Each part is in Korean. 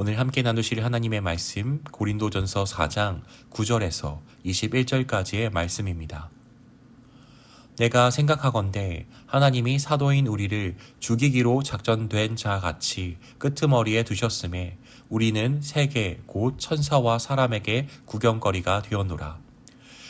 오늘 함께 나누실 하나님의 말씀 고린도전서 4장 9절에서 21절까지의 말씀입니다. 내가 생각하건대 하나님이 사도인 우리를 죽이기로 작전된 자 같이 끄트머리에 두셨음에 우리는 세계 곧 천사와 사람에게 구경거리가 되었노라.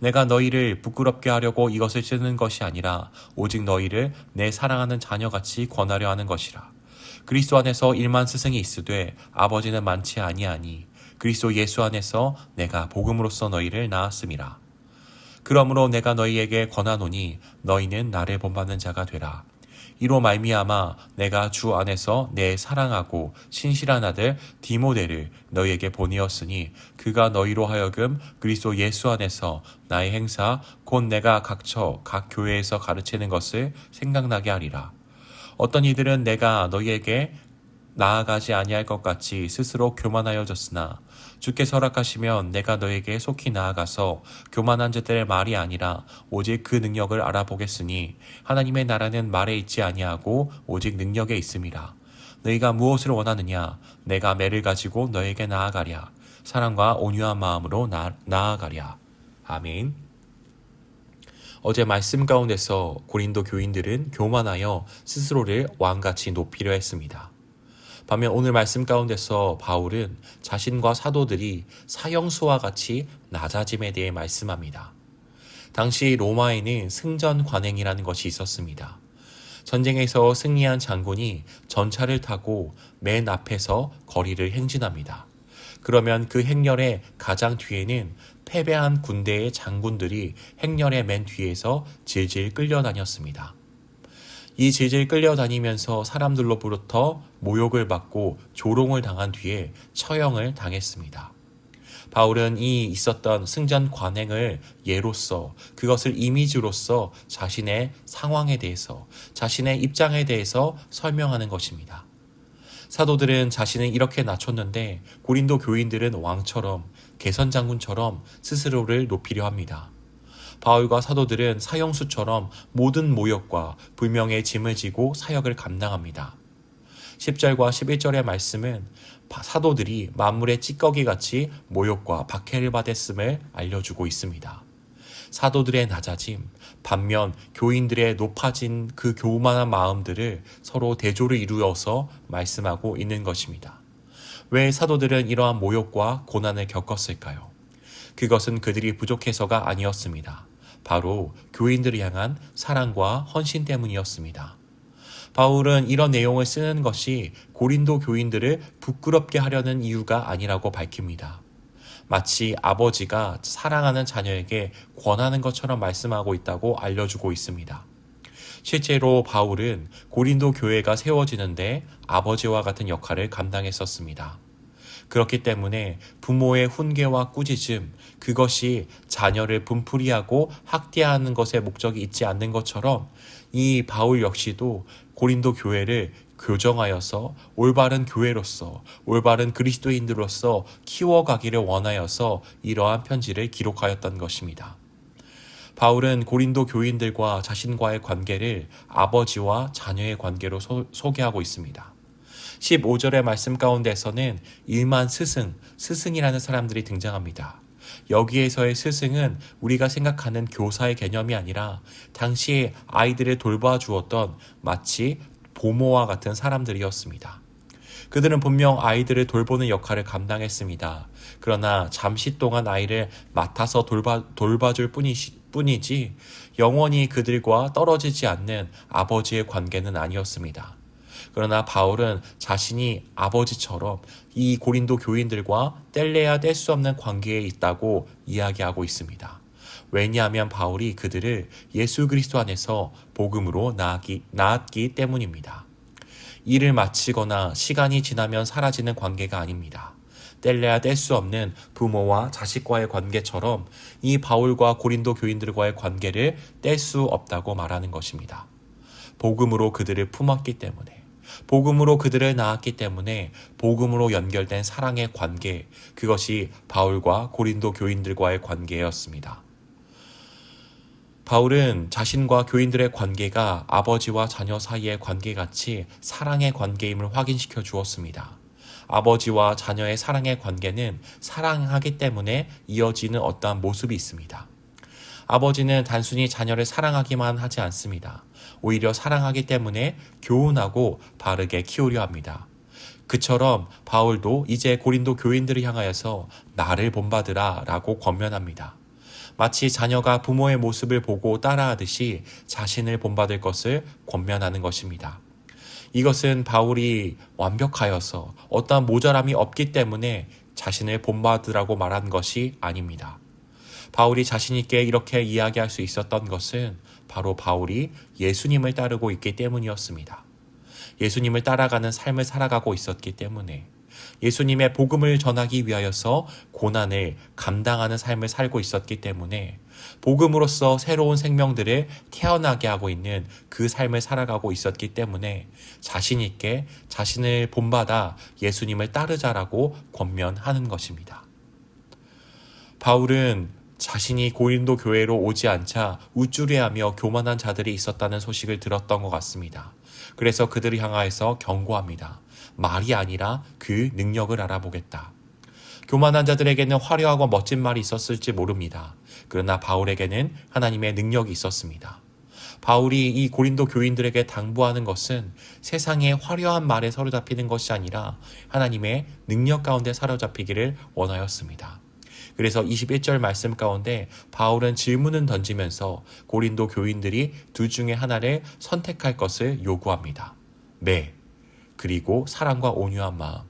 내가 너희를 부끄럽게 하려고 이것을 쓰는 것이 아니라 오직 너희를 내 사랑하는 자녀같이 권하려 하는 것이라. 그리스도 안에서 일만 스승이 있으되 아버지는 많지 아니하니 그리스도 예수 안에서 내가 복음으로써 너희를 낳았음이라. 그러므로 내가 너희에게 권하노니 너희는 나를 본받는 자가 되라. 이로 말미암아 내가 주 안에서 내 사랑하고 신실한 아들 디모데를 너희에게 보내었으니 그가 너희로 하여금 그리스도 예수 안에서 나의 행사 곧 내가 각처 각 교회에서 가르치는 것을 생각나게 하리라. 어떤 이들은 내가 너희에게 나아가지 아니할 것 같이 스스로 교만하여졌으나 주께서 허락하시면 내가 너에게 속히 나아가서 교만한 자들의 말이 아니라 오직 그 능력을 알아보겠으니 하나님의 나라는 말에 있지 아니하고 오직 능력에 있음이라. 너희가 무엇을 원하느냐? 내가 매를 가지고 너에게 나아가랴. 사랑과 온유한 마음으로 나, 나아가랴. 아멘. 어제 말씀 가운데서 고린도 교인들은 교만하여 스스로를 왕같이 높이려 했습니다. 반면 오늘 말씀 가운데서 바울은 자신과 사도들이 사형수와 같이 낮아짐에 대해 말씀합니다. 당시 로마에는 승전 관행이라는 것이 있었습니다. 전쟁에서 승리한 장군이 전차를 타고 맨 앞에서 거리를 행진합니다. 그러면 그 행렬의 가장 뒤에는 패배한 군대의 장군들이 행렬의 맨 뒤에서 질질 끌려다녔습니다. 이 질질 끌려다니면서 사람들로부터 모욕을 받고 조롱을 당한 뒤에 처형을 당했습니다. 바울은 이 있었던 승전 관행을 예로서 그것을 이미지로서 자신의 상황에 대해서 자신의 입장에 대해서 설명하는 것입니다. 사도들은 자신을 이렇게 낮췄는데 고린도 교인들은 왕처럼 개선 장군처럼 스스로를 높이려 합니다. 바울과 사도들은 사형수처럼 모든 모욕과 불명의 짐을 지고 사역을 감당합니다. 10절과 11절의 말씀은 사도들이 만물의 찌꺼기 같이 모욕과 박해를 받았음을 알려주고 있습니다. 사도들의 낮아짐, 반면 교인들의 높아진 그 교만한 마음들을 서로 대조를 이루어서 말씀하고 있는 것입니다. 왜 사도들은 이러한 모욕과 고난을 겪었을까요? 그것은 그들이 부족해서가 아니었습니다. 바로 교인들을 향한 사랑과 헌신 때문이었습니다. 바울은 이런 내용을 쓰는 것이 고린도 교인들을 부끄럽게 하려는 이유가 아니라고 밝힙니다. 마치 아버지가 사랑하는 자녀에게 권하는 것처럼 말씀하고 있다고 알려주고 있습니다. 실제로 바울은 고린도 교회가 세워지는데 아버지와 같은 역할을 감당했었습니다. 그렇기 때문에 부모의 훈계와 꾸짖음, 그것이 자녀를 분풀이하고 학대하는 것에 목적이 있지 않는 것처럼 이 바울 역시도 고린도 교회를 교정하여서 올바른 교회로서 올바른 그리스도인들로서 키워가기를 원하여서 이러한 편지를 기록하였던 것입니다. 바울은 고린도 교인들과 자신과의 관계를 아버지와 자녀의 관계로 소, 소개하고 있습니다. 15절의 말씀 가운데서는 일만 스승, 스승이라는 사람들이 등장합니다. 여기에서의 스승은 우리가 생각하는 교사의 개념이 아니라 당시에 아이들을 돌봐 주었던 마치 보모와 같은 사람들이었습니다. 그들은 분명 아이들을 돌보는 역할을 감당했습니다. 그러나 잠시 동안 아이를 맡아서 돌봐, 돌봐줄 뿐이, 뿐이지 영원히 그들과 떨어지지 않는 아버지의 관계는 아니었습니다. 그러나 바울은 자신이 아버지처럼 이 고린도 교인들과 뗄래야 뗄 수 없는 관계에 있다고 이야기하고 있습니다. 왜냐하면 바울이 그들을 예수 그리스도 안에서 복음으로 낳았기, 낳았기 때문입니다. 일을 마치거나 시간이 지나면 사라지는 관계가 아닙니다. 뗄래야 뗄 수 없는 부모와 자식과의 관계처럼 이 바울과 고린도 교인들과의 관계를 뗄 수 없다고 말하는 것입니다. 복음으로 그들을 품었기 때문에, 복음으로 그들을 낳았기 때문에 복음으로 연결된 사랑의 관계, 그것이 바울과 고린도 교인들과의 관계였습니다. 바울은 자신과 교인들의 관계가 아버지와 자녀 사이의 관계같이 사랑의 관계임을 확인시켜 주었습니다. 아버지와 자녀의 사랑의 관계는 사랑하기 때문에 이어지는 어떠한 모습이 있습니다. 아버지는 단순히 자녀를 사랑하기만 하지 않습니다. 오히려 사랑하기 때문에 교훈하고 바르게 키우려 합니다. 그처럼 바울도 이제 고린도 교인들을 향하여서 나를 본받으라 라고 권면합니다. 마치 자녀가 부모의 모습을 보고 따라하듯이 자신을 본받을 것을 권면하는 것입니다. 이것은 바울이 완벽하여서 어떠한 모자람이 없기 때문에 자신을 본받으라고 말한 것이 아닙니다. 바울이 자신있게 이렇게 이야기할 수 있었던 것은 바로 바울이 예수님을 따르고 있기 때문이었습니다. 예수님을 따라가는 삶을 살아가고 있었기 때문에 예수님의 복음을 전하기 위하여서 고난을 감당하는 삶을 살고 있었기 때문에 복음으로서 새로운 생명들을 태어나게 하고 있는 그 삶을 살아가고 있었기 때문에 자신있게 자신을 본받아 예수님을 따르자라고 권면하는 것입니다. 바울은 자신이 고린도 교회로 오지 않자 우쭐해하며 교만한 자들이 있었다는 소식을 들었던 것 같습니다. 그래서 그들을 향하여서 경고합니다. 말이 아니라 그 능력을 알아보겠다. 교만한 자들에게는 화려하고 멋진 말이 있었을지 모릅니다. 그러나 바울에게는 하나님의 능력이 있었습니다. 바울이 이 고린도 교인들에게 당부하는 것은 세상의 화려한 말에 사로잡히는 것이 아니라 하나님의 능력 가운데 사로잡히기를 원하였습니다. 그래서 21절 말씀 가운데 바울은 질문을 던지면서 고린도 교인들이 둘 중에 하나를 선택할 것을 요구합니다. 네. 그리고 사랑과 온유한 마음.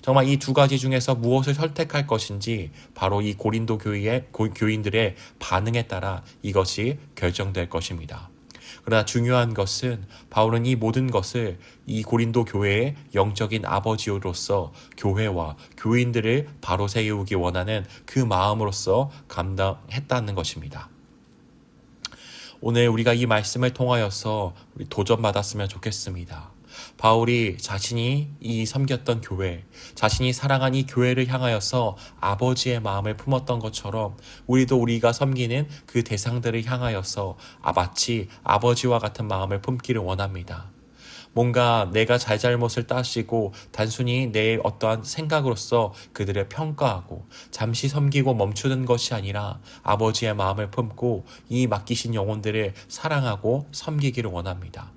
정말 이 두 가지 중에서 무엇을 선택할 것인지 바로 이 고린도 교회의 교인들의 반응에 따라 이것이 결정될 것입니다. 그러나 중요한 것은 바울은 이 모든 것을 이 고린도 교회의 영적인 아버지로서 교회와 교인들을 바로 세우기 원하는 그 마음으로서 감당했다는 것입니다. 오늘 우리가 이 말씀을 통하여서 도전받았으면 좋겠습니다. 바울이 자신이 이 섬겼던 교회, 자신이 사랑한 이 교회를 향하여서 아버지의 마음을 품었던 것처럼 우리도 우리가 섬기는 그 대상들을 향하여서 아, 마치 아버지와 같은 마음을 품기를 원합니다. 뭔가 내가 잘잘못을 따지고 단순히 내 어떠한 생각으로서 그들을 평가하고 잠시 섬기고 멈추는 것이 아니라 아버지의 마음을 품고 이 맡기신 영혼들을 사랑하고 섬기기를 원합니다.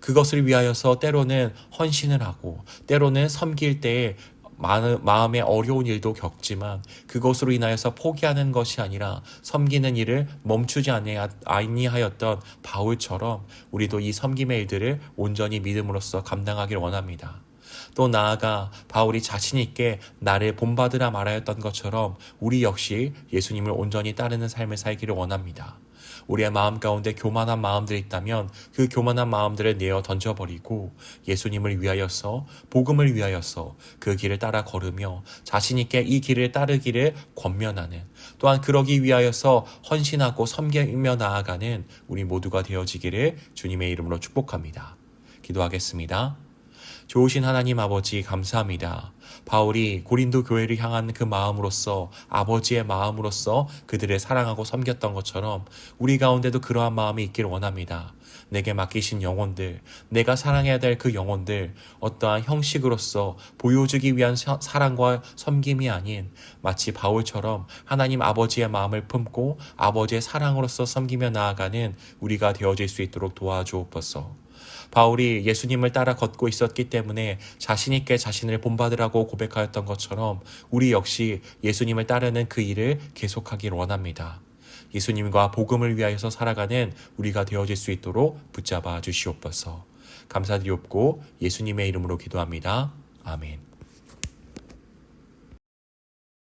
그것을 위하여서 때로는 헌신을 하고 때로는 섬길 때에 마음의 어려운 일도 겪지만 그것으로 인하여서 포기하는 것이 아니라 섬기는 일을 멈추지 아니하였던 바울처럼 우리도 이 섬김의 일들을 온전히 믿음으로써 감당하길 원합니다. 또 나아가 바울이 자신 있게 나를 본받으라 말하였던 것처럼 우리 역시 예수님을 온전히 따르는 삶을 살기를 원합니다. 우리의 마음 가운데 교만한 마음들이 있다면 그 교만한 마음들을 내어 던져버리고 예수님을 위하여서 복음을 위하여서 그 길을 따라 걸으며 자신있게 이 길을 따르기를 권면하는 또한 그러기 위하여서 헌신하고 섬기며 나아가는 우리 모두가 되어지기를 주님의 이름으로 축복합니다. 기도하겠습니다. 좋으신 하나님 아버지 감사합니다. 바울이 고린도 교회를 향한 그 마음으로서 아버지의 마음으로서 그들을 사랑하고 섬겼던 것처럼 우리 가운데도 그러한 마음이 있기를 원합니다. 내게 맡기신 영혼들, 내가 사랑해야 될 그 영혼들, 어떠한 형식으로서 보여주기 위한 사랑과 섬김이 아닌 마치 바울처럼 하나님 아버지의 마음을 품고 아버지의 사랑으로서 섬기며 나아가는 우리가 되어질 수 있도록 도와주옵소서. 바울이 예수님을 따라 걷고 있었기 때문에 자신있게 자신을 본받으라고 고백하였던 것처럼 우리 역시 예수님을 따르는 그 일을 계속하길 원합니다. 예수님과 복음을 위하여서 살아가는 우리가 되어질 수 있도록 붙잡아 주시옵소서. 감사드리옵고 예수님의 이름으로 기도합니다. 아멘.